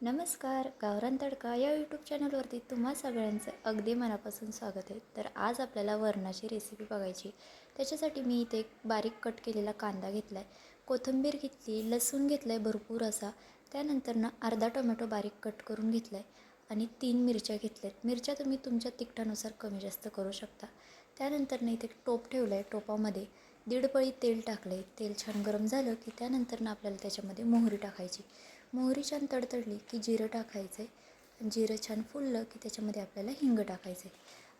नमस्कार गावरान तडका या यूट्यूब चॅनलवरती तुम्हा सगळ्यांचं अगदी मनापासून स्वागत आहे. तर आज आपल्याला वरणाची रेसिपी बघायची. त्याच्यासाठी मी इथे एक बारीक कट केलेला कांदा घेतला आहे कोथिंबीर घेतली लसूण घेतला आहे भरपूर असा. त्यानंतर ना अर्धा टोमॅटो बारीक कट करून घेतला आहे आणि तीन मिरच्या घेतल्या आहेत मिरच्या तुम्ही तुमच्या तिखटानुसार कमी जास्त करू शकता. त्यानंतर ना इथे एक टोप ठेवलं आहे टोपामध्ये. दीड पळी तेल टाकलं आहे तेल छान गरम झालं की त्यानंतर ना आपल्याला त्याच्यामध्ये मोहरी टाकायची. मोहरी छान तडतडली की जिरं टाकायचं आहे जिरं छान फुललं की त्याच्यामध्ये आपल्याला हिंग टाकायचं आहे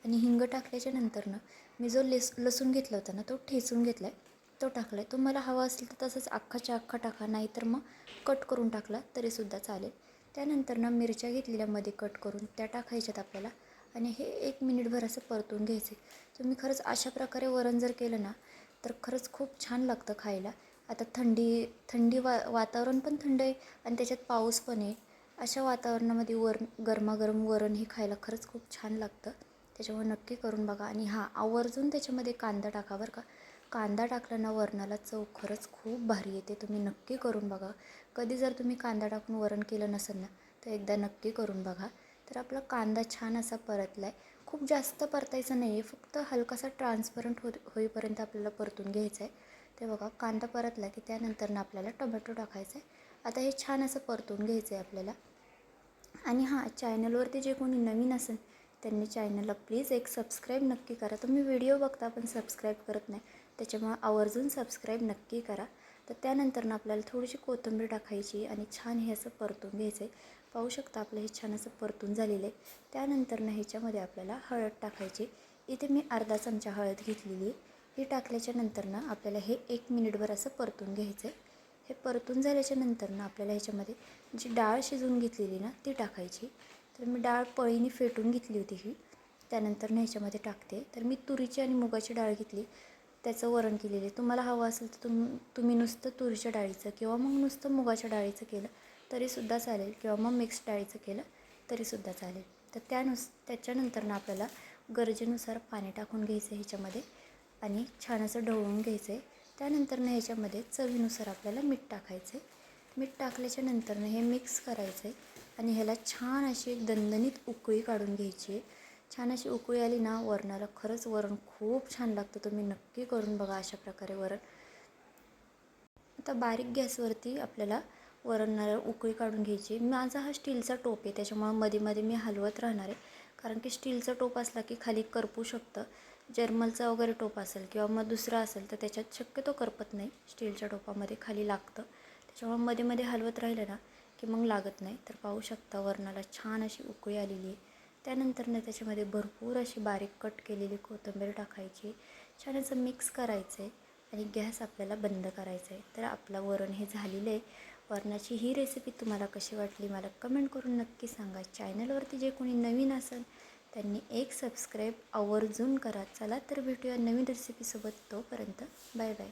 आणि हिंग टाकल्याच्या नंतर ना मी जो लेस लसूण घेतला होता ना तो ठेचून घेतला आहे तो टाकला आहे तुम्हाला हवा असेल तर तसंच अख्खाच्या अख्खा टाका नाहीतर मग कट करून टाकला तरीसुद्धा चालेल. त्यानंतर ना मिरच्या घेतलेल्यामध्ये कट करून त्या टाकायच्यात आपल्याला. आणि हे एक मिनिटभर असं परतून घ्यायचे तुम्ही खरंच अशा प्रकारे वरण जर केलं ना तर खरंच खूप छान लागतं खायला. आता थंडी थंडी वा वातावरण पण थंड आहे आणि त्याच्यात पाऊस पण आहे. अशा वातावरणामध्ये वर गरमागरम वरण हे खायला खरंच खूप छान लागतं. त्याच्यामुळे नक्की करून बघा. आणि हां आवर्जून त्याच्यामध्ये कांदा टाका बरं का. कांदा टाकला ना वरणाला चव खरंच खूप भारी येते. तुम्ही नक्की करून बघा. कधी जर तुम्ही कांदा टाकून वरण केलं नसेल ना तर एकदा नक्की करून बघा. तर आपला कांदा छान असा परतला आहे खूप जास्त परतायचं नाही आहे फक्त हलकासा ट्रान्सपरंट हो होईपर्यंत आपल्याला परतून घ्यायचं आहे ते बघा कांदा परतला की त्यानंतरनं आपल्याला टोमॅटो टाकायचं आहे आता हे छान असं परतून घ्यायचं आहे आपल्याला. आणि हां चॅनलवरती जे कोणी नवीन असेल त्यांनी चॅनलला प्लीज एक सबस्क्राईब नक्की करा. तुम्ही व्हिडिओ बघता पण सबस्क्राईब करत नाही त्याच्यामुळं आवर्जून सबस्क्राईब नक्की करा. तर त्यानंतर ना आपल्याला थोडीशी कोथिंबीर टाकायची आणि छान हे असं परतून घ्यायचं आहे पाहू शकता आपलं हे छान असं परतून झालेलं आहे. त्यानंतर ना ह्याच्यामध्ये आपल्याला हळद टाकायची. इथे मी अर्धा चमचा हळद घेतलेली. आहे ही टाकल्याच्या नंतर ना आपल्याला हे एक मिनिटभर असं परतून घ्यायचं आहे हे परतून झाल्याच्यानंतर ना आपल्याला ह्याच्यामध्ये जी डाळ शिजवून घेतलेली ना ती टाकायची. तर मी डाळ पळीने फेटून घेतली होती ही. त्यानंतर ना ह्याच्यामध्ये टाकते. तर मी तुरीची आणि मुगाची डाळ घेतली. त्याचं वरण केलेलं आहे. तुम्हाला हवं असेल तर तुम तुम्ही नुसतं तुरीच्या डाळीचं किंवा मग नुसतं मुगाच्या डाळीचं केलं तरीसुद्धा चालेल किंवा मग मिक्स डाळीचं केलं तरीसुद्धा चालेल. तर त्यानुस त्याच्यानंतर ना आपल्याला गरजेनुसार पाणी टाकून घ्यायचं ह्याच्यामध्ये आणि छान असं ढवळून घ्यायचं आहे. त्यानंतर ना ह्याच्यामध्ये चवीनुसार आपल्याला मीठ टाकायचं आहे. मीठ टाकल्याच्या नंतरनं हे मिक्स करायचं आहे आणि ह्याला छान अशी एक दणदणीत उकळी काढून घ्यायची आहे. छान अशी उकळी आली ना वरणाला. खरंच वरण खूप छान लागतं. तुम्ही नक्की करून बघा अशा प्रकारे वरण. आता बारीक गॅसवरती आपल्याला वरणाला उकळी काढून घ्यायची. माझा हा स्टीलचा टोप आहे त्याच्यामुळं मध्ये मध्ये मी हलवत राहणार आहे. कारण की स्टीलचा टोप असला की खाली करपू शकतं. जर्मलचा वगैरे टोप असेल किंवा मग दुसरा असेल तर त्याच्यात शक्यतो करपत नाही. स्टीलच्या टोपामध्ये खाली लागतं. त्याच्यामुळे मध्ये मध्ये हलवत राहिलं ना की मग लागत नाही. तर पाहू शकता वरणाला छान अशी उकळी आलेली आहे. त्यानंतर ना त्याच्यामध्ये भरपूर अशी बारीक कट केलेली कोथिंबीर टाकायची. छान असं मिक्स करायचं आहे आणि गॅस आपल्याला बंद करायचा आहे तर आपलं वरण हे झालेलं आहे. वरणाची ही रेसिपी तुम्हाला कशी वाटली मला कमेंट करून नक्की सांगा. चॅनलवरती जे कोणी नवीन असेल त्यांनी एक सबस्क्राईब आवर्जून करा. चला तर भेटूया नवीन रेसिपीसोबत तोपर्यंत बाय बाय